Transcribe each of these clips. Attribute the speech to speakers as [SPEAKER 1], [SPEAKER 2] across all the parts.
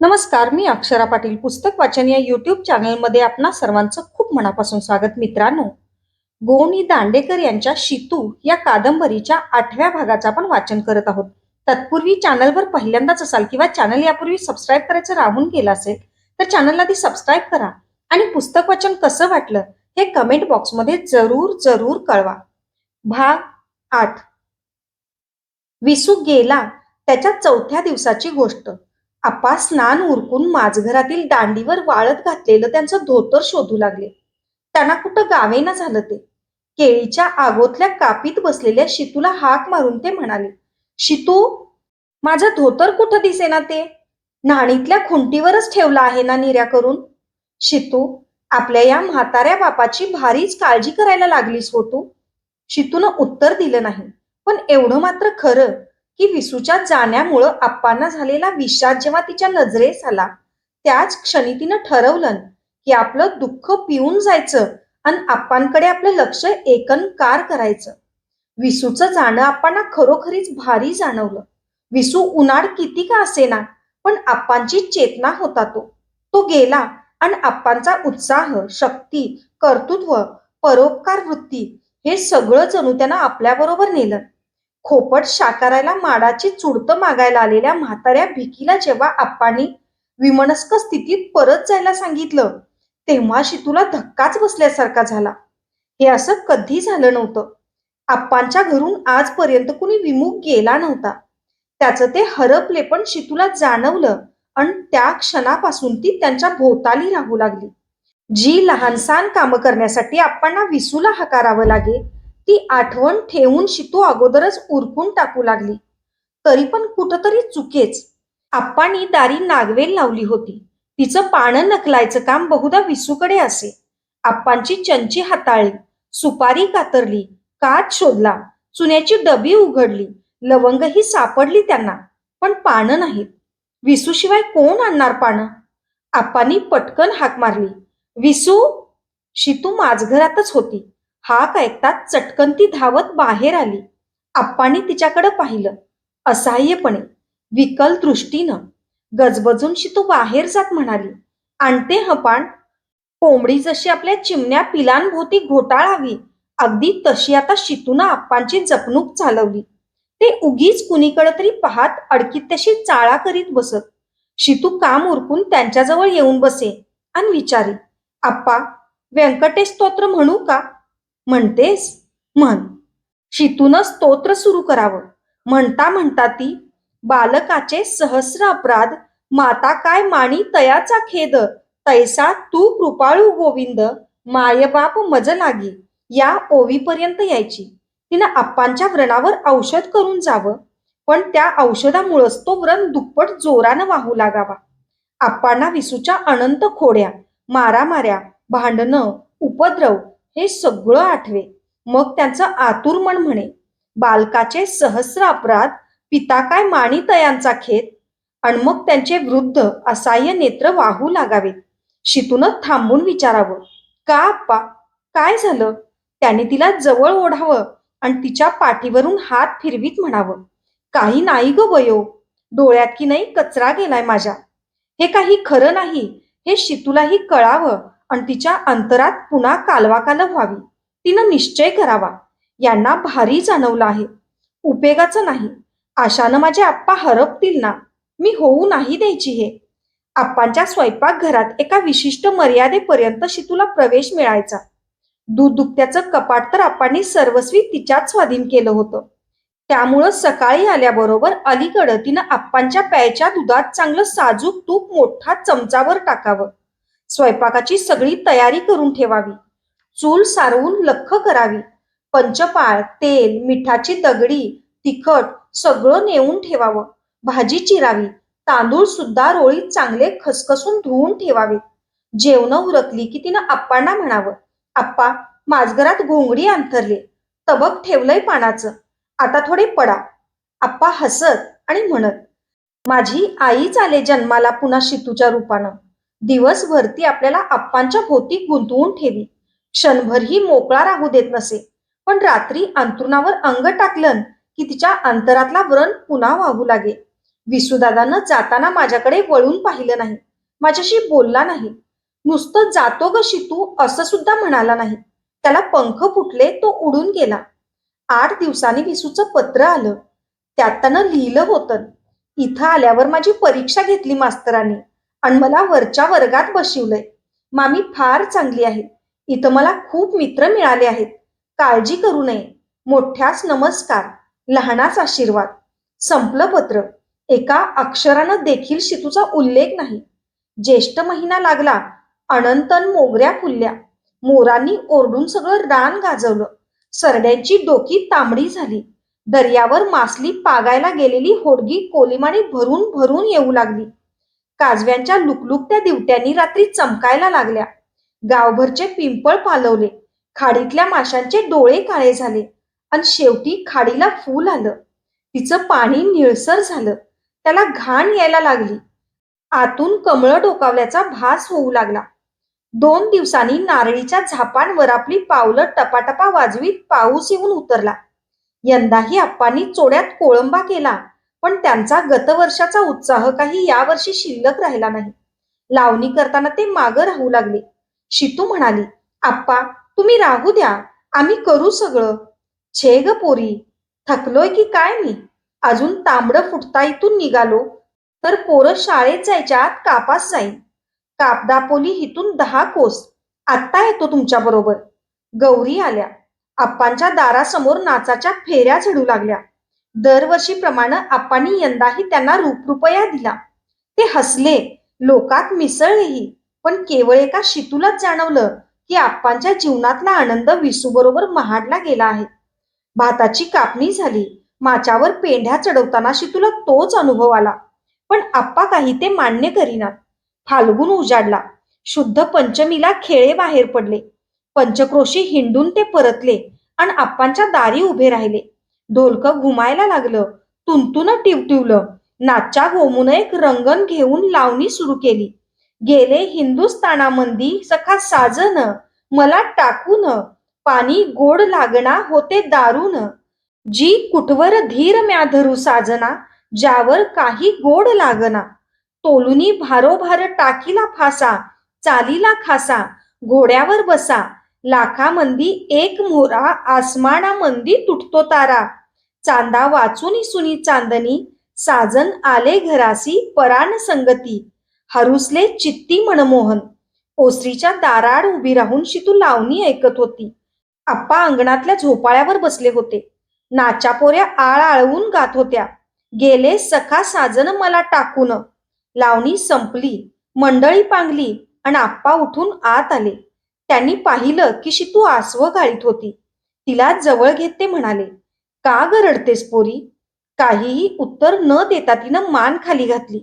[SPEAKER 1] नमस्कार मी अक्षरा पाटील पुस्तक वाचन या युट्यूब चॅनलमध्ये आपणा सर्वांचं खूप मनापासून स्वागत मित्रांनो. गोणी दांडेकर यांच्या शितू या कादंबरीच्या आठव्या भागाचं आपण वाचन करत आहोत. तत्पूर्वी चॅनलवर पहिल्यांदाच असाल किंवा चॅनल यापूर्वी सबस्क्राईब करायचं राहून गेलं असेल तर चॅनलला ती सबस्क्राईब करा आणि पुस्तक वाचन कसं वाटलं हे कमेंट बॉक्समध्ये जरूर जरूर कळवा. भाग आठ. विसू गेला त्याच्या चौथ्या दिवसाची गोष्ट. आप्पा स्नान उरकून माझघरातील दांडीवर वाळत घातलेलं त्यांचं धोतर शोधू लागले. त्यांना कुठं गावेना झालं ते. केळीच्या आगोतल्या कापीत बसलेल्या शितूला हाक मारून ते म्हणाले शितू माझं धोतर कुठं दिसेना ते? न्हाणीतल्या खुंटीवरच ठेवलं आहे ना निर्या करून? शितू आपल्या या म्हाताऱ्या बापाची भारीच काळजी करायला लागलीस हो तू. शितूनं उत्तर दिलं नाही पण एवढं मात्र खरं की विसूच्या जाण्यामुळं आप्पांना झालेला विषाद जेव्हा तिच्या नजरेस आला त्याच क्षणी तिनं ठरवलं की आपलं दुःख पिऊन जायचं आणि आप्पांकडे आपलं लक्ष एकनकार करायचं. विसूचं जाणं आप्पांना खरोखरीच भारी जाणवलं. विसू उन्हाळ किती का असेना पण आप्पांची चेतना होता तो. तो गेला आणि आप्पांचा उत्साह शक्ती कर्तृत्व परोपकार वृत्ती हे सगळं जणू त्यानं आपल्याबरोबर नेलं. खोपट शाकारायला माडाची चुडतं मागायला आलेल्या म्हाताऱ्या भिकीला जेव्हा आप्पांनी विमनस्क स्थितीत परत जायला सांगितलं तेव्हा शितूला धक्काच बसल्यासारखा झाला. हे असं कधी झालं नव्हतं. आप्पांच्या घरून आजपर्यंत कुणी विमुख गेला नव्हता. त्याचं ते हरपले पण शितूला जाणवलं आणि त्या क्षणापासून ती त्यांच्या भोवताली राहू लागली. जी लहानसहान कामं करण्यासाठी आप्पांना विसूला हकारावं लागे ती आठवण ठेवून शितू अगोदरच उरकून टाकू लागली. तरी पण कुठंतरी चुकेच. आप्पांनी दारी नागवेल लावली होती. तिचं पानं नकलायचं काम बहुधा विसूकडे असे. आप्पांची चंची हाताळली. सुपारी कातरली. काच शोधला. चुन्याची डबी उघडली. लवंगही सापडली त्यांना. पण पानं नाहीत. विसूशिवाय कोण आणणार पानं आप्पांनी पटकन हाक मारली. विसू? शितू माझघरातच होती. हाक ऐकताच चटकन ती धावत बाहेर आली. आप्पांनी तिच्याकडे पाहिलं. असहाय्यपणे विकल दृष्टीनं गजबजून शितू बाहेर जात म्हणाली. आणते हपाण. कोंबडी जशी आपल्या चिमण्या पिलांभोवती घोटाळावी अगदी तशी आता शितून आप्पांची जपणूक चालवली. ते उगीच कुणीकडे तरी पाहत अडकीत तशी चाळा करीत बसत. शितू काम उरकून त्यांच्याजवळ येऊन बसे आणि विचारी आप्पा व्यंकटेश स्तोत्र म्हणू का? म्हणतेस? म्हण. शितून स्तोत्र सुरू करावं. म्हणता म्हणता ती बालकाचे सहस्र अपराध माता काय माणी तयाचा खेद तैसा तू कृपाळू गोविंद मायबाप मज लागी या ओवीपर्यंत यायची. तिनं आप्पांच्या व्रणावर औषध करून जावं पण त्या औषधामुळंच तो व्रण दुप्पट जोरानं वाहू लागावा. आप्पांना विसूच्या अनंत खोड्या मारामाऱ्या भांडणं उपद्रव हे सगळं आठवे. मग त्यांचं आतुर मन म्हणे. बालकाचे सहस्र अपराध पिता काय माणितयांचा खेत आणि मग त्यांचे वृद्ध असहाय्य नेत्र वाहू लागावेत शितूनच थांबून विचारावं. का आप्पा? काय झालं? त्याने तिला जवळ ओढावं आणि तिच्या पाठीवरून हात फिरवीत म्हणावं. काही नाही ग वयो. डोळ्यात की नाही कचरा गेलाय माझ्या. हे काही खरं नाही. हे शितूलाही कळावं. आणि तिच्या अंतरात पुन्हा कालवाकालव व्हावी. तिनं निश्चय करावा. यांना भारी जाणवलं आहे. उपेगाचं नाही. आशानं माझे आप्पा हरपतील ना. मी होऊ नाही द्यायची हे. आप्पांच्या स्वयंपाकघरात एका विशिष्ट मर्यादेपर्यंत शितूला प्रवेश मिळायचा. दूध दुभत्याचं कपाट तर आप्पांनी सर्वस्वी तिच्याच स्वाधीन केलं होतं. त्यामुळं सकाळी आल्याबरोबर अलीकडं तिनं आप्पांच्या प्यायच्या दुधात चांगलं साजूक तूप मोठा चमचावर टाकावं. स्वयंपाकाची सगळी तयारी करून ठेवावी. चूल सारवून लख करावी. पंचपाळ तेल मिठाची दगडी तिखट सगळं नेऊन ठेवावं. भाजी चिरावी. तांदूळ सुद्धा रोळीत चांगले खसखसून धुवून ठेवावे. जेवण उरकली की तिनं आप्पांना म्हणावं आप्पा माझघरात घोंगडी अंथरले. तबक ठेवलंय पानाचं. आता थोडे पडा. आप्पा हसत आणि म्हणत माझी आईच आले जन्माला पुन्हा शितूच्या रूपानं. दिवसभर ती आपल्याला आप्पांच्या भोवती गुंतवून ठेवी. क्षणभरही मोकळा राहू देत नसे. पण रात्री अंतरुणावर अंग टाकलं की तिच्या अंतरातला व्रण पुन्हा वाहू लागे. विसूदादानं जाताना माझ्याकडे वळून पाहिलं नाही. माझ्याशी बोलला नाही. नुसतं जातो ग शितू असं सुद्धा म्हणाला नाही. त्याला पंख फुटले तो उडून गेला. आठ दिवसांनी विसूचं पत्र आलं. त्यात त्यानं लिहिलं होतं. इथं आल्यावर माझी परीक्षा घेतली मास्तरांनी. आणि मला वरच्या वर्गात बशिवलंय. मामी फार चांगली आहे. इथं मला खूप मित्र मिळाले आहेत. काळजी करू नये. मोठ्याच नमस्कार. लहानाच आशीर्वाद. संपलं पत्र. एका अक्षरानं देखील शितूचा उल्लेख नाही. ज्येष्ठ महिना लागला. अनंतन मोगऱ्या फुलल्या. मोरांनी ओरडून सगळं रान गाजवलं. सरड्यांची डोकी तांबडी झाली. दर्यावर मासली पागायला गेलेली होडगी कोलिमाने भरून भरून येऊ लागली. काजव्यांच्या लुकलुकत्या दिवट्यांनी रात्री चमकायला लागल्या. गावभरचे पिंपळ पालवले खाडीतल्या माशांचे डोळे काळे झाले आणि शेवटी खाडीला फूल आलं. तिचं पाणी निळसर झालं. त्याला घाण यायला लागली. आतून कमळ डोकावल्याचा भास होऊ लागला. दोन दिवसांनी नारळीच्या झापांवर आपली पावलं टपाटपा वाजवीत पाऊस येऊन उतरला. यंदाही आप्पांनी चोड्यात कोळंबा केला. पण त्यांचा गतवर्षाचा उत्साह काही यावर्षी शिल्लक राहिला नाही. लावणी करताना ते मागं राहू लागले. शितू म्हणाली आप्पा तुम्ही राहू द्या. आम्ही करू सगळं. छे ग पोरी थकलोय की काय मी? अजून तांबडं फुटता इथून निघालो तर पोरं शाळेत जायच्या आत कापास जाईल कापदापोली हिथून दहा कोस. आत्ता येतो तुमच्या बरोबर गौरी आल्या. आप्पांच्या दारासमोर नाचाच्या फेऱ्या चढू लागल्या. दरवर्षीप्रमाणे आप्पांनी यंदाही त्यांना रुपरुपया दिला. ते हसले. लोकात मिसळलेही. पण केवळ एका शितूलाच जाणवलं की आप्पांच्या जीवनातला आनंद विसूबरोबर महाडला गेला आहे. भाताची कापणी झाली. माच्यावर पेंढ्या चढवताना शितूला तोच अनुभव आला. पण आप्पा काही ते मान्य करीनात फाल्गुन उजाडला. शुद्ध पंचमीला खेळे बाहेर पडले. पंचक्रोशी हिंडून ते परतले आणि आप्पांच्या दारी उभे राहिले. ढोलकं घुमायला लागलं. तुंतून टिवटिवलं. नाच्या गोमून एक रंगण घेऊन लावणी सुरू केली. गेले हिंदुस्थानामंदी सखा साजन मला टाकून पाणी गोड लागणा होते दारून. जी कुठवर धीर म्या धरू साजना ज्यावर काही गोड लागना. तोलुनी भारोभार टाकीला फासा चालीला खासा घोड्यावर बसा. लाखामंदी एक मोरा आसमानामंदी तुटतो तारा. चांदा वाचून सुनी चांदणी साजन आले घरासी पराण संगती हरुसले चित्ती मनमोहन ओसरीच्या दाराड उभी राहून शितू लावणी ऐकत होती. आप्पा अंगणातल्या झोपाळ्यावर बसले होते. नाच्या पोऱ्या आळ आळवून गात होत्या. गेले सखा साजन मला टाकून. लावणी संपली मंडळी पांगली आणि आप्पा उठून आत आले. त्यांनी पाहिलं की शितू आसव गाळीत होती. तिला जवळ घेत ते म्हणाले का ग रडतेस पोरी? काहीही उत्तर न देता तिनं मान खाली घातली.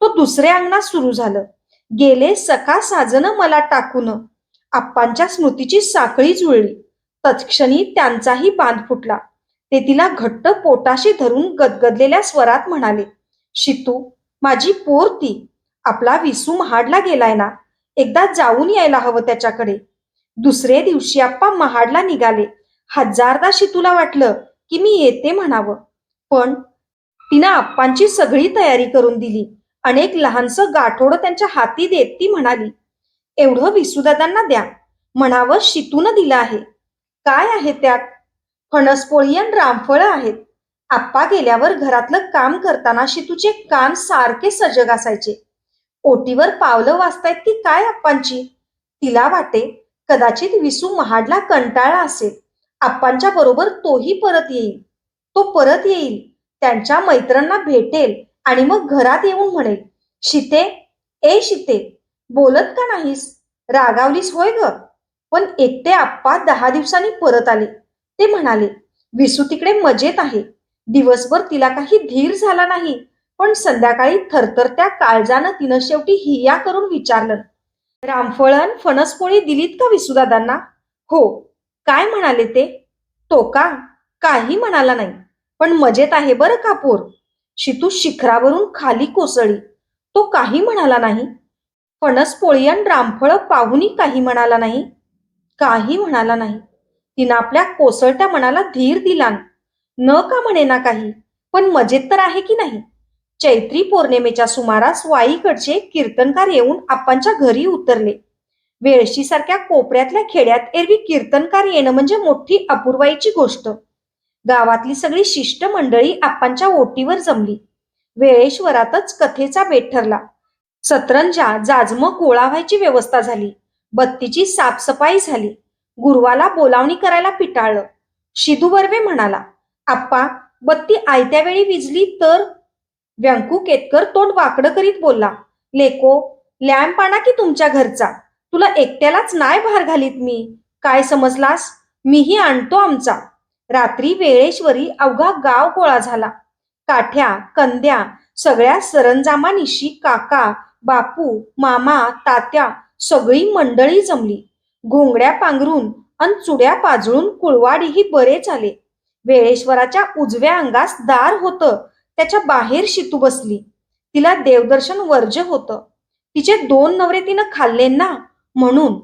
[SPEAKER 1] तो दुसऱ्या अंगणात सुरू झालं. गेले सका साजन मला टाकून. आप्पांच्या स्मृतीची साखळी जुळली. तत्क्षणी त्यांचाही बांध फुटला. ते तिला घट्ट पोटाशी धरून गदगदलेल्या स्वरात म्हणाले शितू माझी पोर ती. आपला विसू महाडला गेलाय ना? एकदा जाऊन यायला हवं त्याच्याकडे. दुसरे दिवशी आप्पा महाडला निघाले. हजारदा शितूला वाटलं की मी येते म्हणावं. पण तिनं आप्पांची सगळी तयारी करून दिली. अनेक लहानसं गाठोडं त्यांच्या हाती देत ती म्हणाली एवढं विसुदादांना द्या. म्हणावं शितून दिलं आहे. काय आहे त्यात? फणसपोळी आणि रामफळं आहेत. आप्पा गेल्यावर घरातलं काम करताना शितूचे कान सारखे सजग असायचे. ओटीवर पावलं वाचतायत ती काय आप्पांची? तिला वाटे कदाचित विसू महाडला कंटाळा असेल. आप्पांच्या बरोबर तोही परत येईल. तो परत येईल. त्यांच्या मैत्रांना भेटेल आणि मग घरात येऊन म्हणेल शिते ए शिते बोलत का नाहीस? रागावलीस होय ग? पण एकटे आप्पा दहा दिवसांनी परत आले. ते म्हणाले विसू तिकडे मजेत आहे. दिवसभर तिला काही धीर झाला नाही पण संध्याकाळी थरथरत्या काळजानं तिनं शेवटी हिया करून विचारलं रामफळण फणसपोळी दिलीत का विसुदादांना हो काय म्हणाले ते? तो का? काही म्हणाला नाही. पण मजेत आहे बरं का पोर? शितू शिखरावरून खाली कोसळी. तो काही म्हणाला नाही. फणसपोळी आणि रामफळ पाहूनही काही म्हणाला नाही. काही म्हणाला नाही. तिनं आपल्या कोसळत्या मनाला धीर दिला. न का म्हणे ना काही? पण मजेत तर आहे की नाही? चैत्री पौर्णिमेच्या सुमारास वाईकडचे कीर्तनकार येऊन आप्पांच्या घरी उतरले. वेळशी सारख्या कोपऱ्यातल्या खेड्यात एरवी कीर्तनकार येणं म्हणजे मोठी अपूर्वाईची गोष्ट. गावातली सगळी शिष्ट मंडळी आप्पांच्या ओटीवर जमली. वेळेश्वरातच कथेचा बेट ठरला. सतरंजा जाजम गोळा व्हायची व्यवस्था झाली. बत्तीची साफसफाई झाली. गुरुवाला बोलावणी करायला पिटाळलं. शिदू बर्वे म्हणाला आप्पा बत्ती आयत्या वेळी विजली तर? व्यंकू केतकर तोंड वाकडं करीत बोलला लेको लॅम्प आणा की तुमच्या घरचा. तुला एकट्यालाच नाही भार घालीत मी. काय समजलास? मीही आणतो आमचा. रात्री वेळेश्वरी अवघा गाव गोळा झाला. काठ्या कंद्या सगळ्या सरंजामानिशी काका बापू मामा तात्या सगळी मंडळी जमली. घोंगड्या पांघरून अन चुड्या पाजळून कुळवाडीही बरेच आले. वेळेश्वराच्या उजव्या अंगास दार होतं त्याच्या बाहेर शितू बसली. तिला देवदर्शन वर्ज्य होतं. तिचे दोन नवरे तिनं खाल्ले ना म्हणून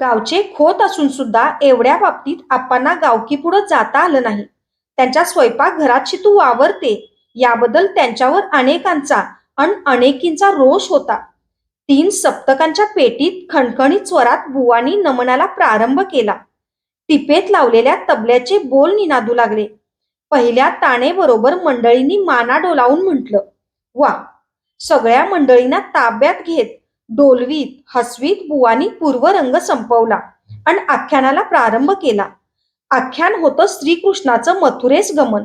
[SPEAKER 1] गावचे खोत असून सुद्धा एवढ्या बाबतीत आप्पांना गावकीपुढं जाता आलं नाही. त्यांच्या स्वयंपाकघरात शितू वावरते याबद्दल त्यांच्यावर अनेकांचा अन अनेकींचा रोष होता. तीन सप्तकांच्या पेटीत खणखणीत स्वरात बुवानी नमनाला प्रारंभ केला. टिपेत लावलेल्या तबल्याचे बोल निनादू लागले. पहिल्या ताणेबरोबर मंडळींनी माना डोलावून म्हटलं वा सगळ्या मंडळींना ताब्यात घेत डोलवीत हसवीत बुवानी पूर्वरंग संपवला आणि आख्यानाला प्रारंभ केला. आख्यान होतं श्रीकृष्णाचं मथुरेस गमन.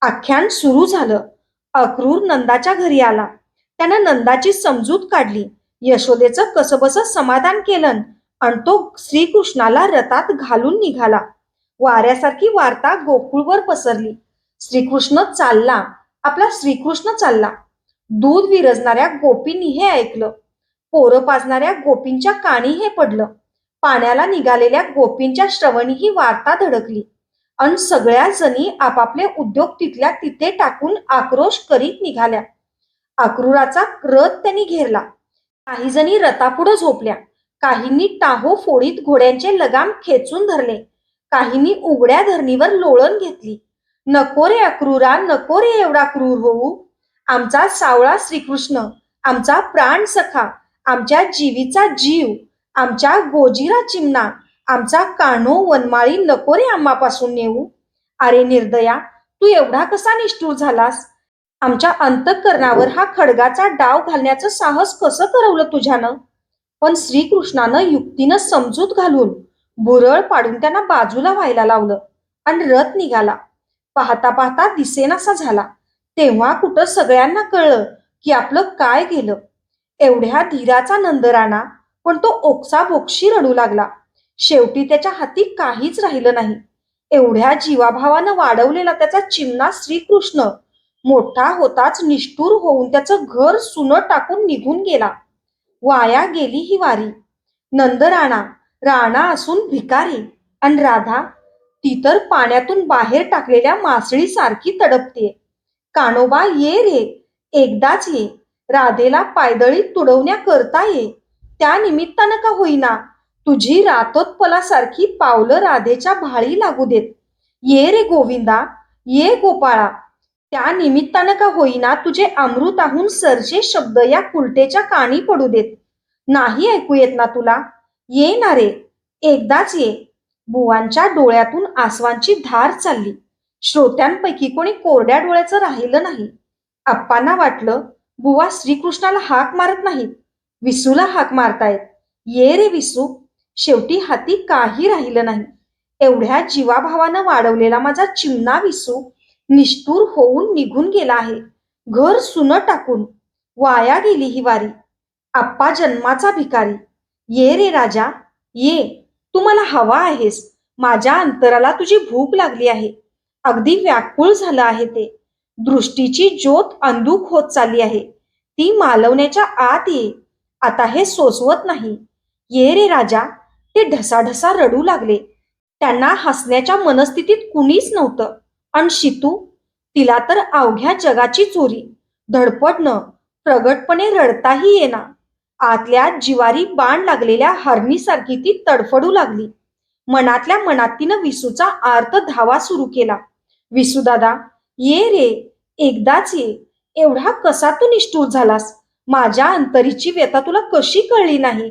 [SPEAKER 1] आख्यान सुरू झालं. अक्रूर नंदाच्या घरी आला. त्यानं नंदाची समजूत काढली. यशोदेचं कसबस समाधान केलं आणि तो श्रीकृष्णाला रथात घालून निघाला. वाऱ्यासारखी वार्ता गोकुळवर पसरली. श्रीकृष्ण चालला. आपला श्रीकृष्ण चालला. दूध विरजणाऱ्या गोपींनी हे ऐकलं. पोरं पाजणाऱ्या गोपींच्या काणी हे पडलं. पाण्याला निघालेल्या गोपींच्या श्रवणी ही वार्ता धडकली. अन सगळ्या जणी आपापले उद्योग तिथल्या तिथे टाकून आक्रोश करीत निघाल्या. आक्रुराचा रथ त्यांनी घेरला. काही जणी रथापुढे झोपल्या. काहींनी टाहो फोडीत घोड्यांचे लगाम खेचून धरले. काहींनी उघड्या धरणीवर लोळण घेतली. नको रे अक्रूरा नको रे एवढा क्रूर होऊ. आमचा सावळा श्रीकृष्ण आमचा प्राण सखा आमच्या जीवीचा जीव आमच्या गोजिरा चिमणा आमचा कान्हो वनमाळी नको रे आम्हापासून नेऊ. अरे निर्दया तू एवढा कसा निष्ठूर झालास? आमच्या अंतःकरणावर हा खडगाचा डाव घालण्याचं साहस कसं करवलं तुझ्यानं? पण श्रीकृष्णानं युक्तीनं समजूत घालून बुरळ पाडून त्यांना बाजूला व्हायला लावलं आणि रथ निघाला. पाहता पाहता दिसेनासा झाला. तेव्हा कुठं सगळ्यांना कळलं की आपलं काय गेलं. एवढ्या धीराचा नंदराणा पण तो ओक्साबोक्षी रडू लागला. शेवटी त्याच्या हाती काहीच राहिलं नाही. एवढ्या जीवाभावानं वाढवलेला त्याचा चिमणा श्रीकृष्ण. मोठा होताच निष्ठूर होऊन त्याचं घर सुनं टाकून निघून गेला. वाया गेली ही वारी. नंदराणा राणा असून भिकारी आणि राधा ती तर पाण्यातून बाहेर टाकलेल्या मासळीसारखी तडपते कानोबा ये रे एकदाच ये. राधेला पायदळी तुडवण्याकरता ये. त्या निमित्तानं का होईना? तुझी रातोत्पलासारखी पावलं राधेच्या भाळी लागू देत. ये रे गोविंदा ये गोपाळा. त्या निमित्तानं का होईना तुझे अमृताहून सरचे शब्द या कुलटेच्या कानी पडू देत. नाही ऐकू येत ना तुला? ये ना रे एकदाच ये. बुवांच्या डोळ्यातून आसवांची धार चालली. श्रोत्यांपैकी कोणी कोरड्या डोळ्याचं राहिलं नाही. आप्पांना वाटलं बुवा श्रीकृष्णाला हाक मारत नाहीत. विसूला हाक मारतायत. ये रे विसू शेवटी हाती काही राहिलं नाही. एवढ्या जीवाभावानं वाढवलेला माझा चिमणा विसू निष्ठूर होऊन निघून गेला आहे. घर सुनं टाकून वाया गेली ही वारी. आप्पा जन्माचा भिकारी. ये रे राजा ये तू मला हवा आहेस. माझ्या अंतराला तुझी भूक लागली आहे. अगदी व्याकुळ झालं आहे ते. दृष्टीची ज्योत अंधुक होत चालली आहे. ती मालवण्याच्या आत ये. आता हे सोसवत नाही. ये रे राजा. ते ढसाढसा रडू लागले. त्यांना हसण्याच्या मनस्थितीत कुणीच नव्हतं. आणि शितू? तिला तर अवघ्या जगाची चोरी. धडपडणं प्रगटपणे रडताही येना. आतल्या जिवारी बाण लागलेल्या हरणीसारखी ती तडफडू लागली. मनातल्या मनात तिनं विसूचा आर्त धावा सुरू केला. विसू दादा ये रे एकदाच ये. एवढा कसा तू निष्ठूर झालास? माझ्या अंतरीची व्यथा तुला कशी कळली नाही?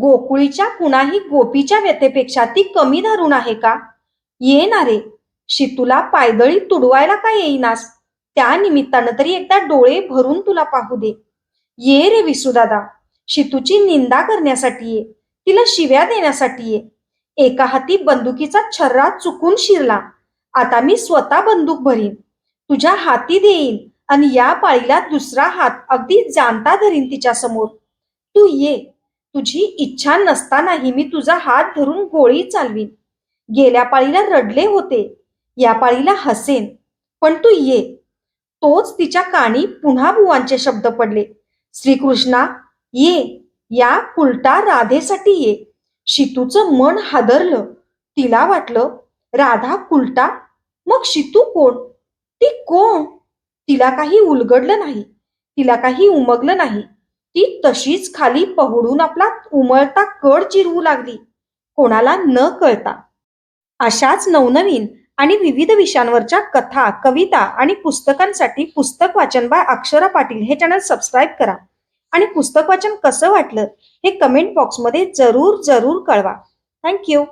[SPEAKER 1] गोकुळीच्या कुणाही गोपीच्या व्यथेपेक्षा ती कमी धरून आहे का? ये ना रे शितूला पायदळी तुडवायला का येईनास? त्या निमित्तानं तरी एकदा डोळे भरून तुला पाहू दे. ये रे विसुदादा शितूची निंदा करण्यासाठी ये तिला शिव्या देण्यासाठी ये. एका हाती बंदुकीचा छर्रा चुकून शिरला. आता मी स्वतः बंदूक भरीन. तुझ्या हाती देईन आणि या पाळीला दुसरा हात अगदी जाणता धरीन तिच्या समोर. तू ये. तुझी इच्छा नसतानाही मी तुझा हात धरून गोळी चालवीन. गेल्या पाळीला रडले होते. या पाळीला हसेन. पण तू ये. तोच तिच्या कानी पुन्हा बुवांचे शब्द पडले. श्रीकृष्णा ये. या उलटा राधेसाठी ये. शितूचं मन हादरलं. तिला वाटलं राधा कुलटा मग शितू कोण? ती कोण? तिला काही उलगडलं नाही. तिला काही उमगलं नाही. ती तशीच खाली पहुडून आपला उमळता कड चिरवू लागली. कोणाला न कळता. अशाच नवनवीन आणि विविध विषयांवरच्या कथा कविता आणि पुस्तकांसाठी पुस्तक वाचन बाय अक्षरा पाटील हे चॅनल सबस्क्राईब करा. आणि पुस्तक वाचन कसं वाटलं हे कमेंट बॉक्समध्ये जरूर जरूर कळवा. थँक्यू.